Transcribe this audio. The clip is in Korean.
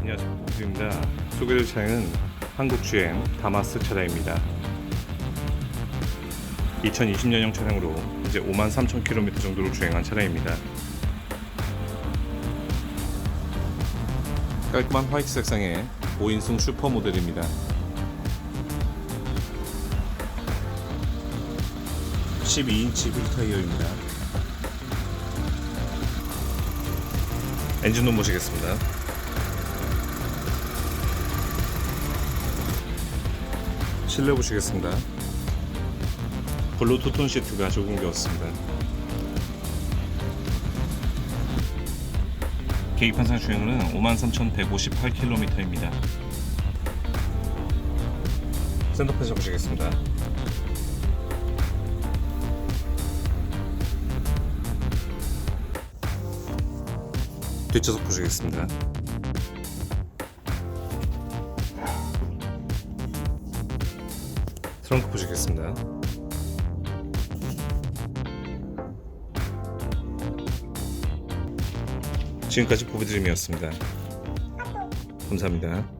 보여드립니다. 소개될 차량은 한국 주행 다마스 차량입니다. 2020년형 차량으로 이제 53,000km 정도로 주행한 차량입니다. 깔끔한 화이트 색상의 5인승 슈퍼 모델입니다. 12인치 휠 타이어입니다. 엔진룸 모시겠습니다. 실내 보시겠습니다. 블루 투 톤 시트가 적용되었습니다. 계기판상 주행거리는 53,158km입니다. 센터페이서 보시겠습니다. 뒷좌석 보시겠습니다. 트렁크 보시겠습니다. 지금까지 보비드림이었습니다. 감사합니다.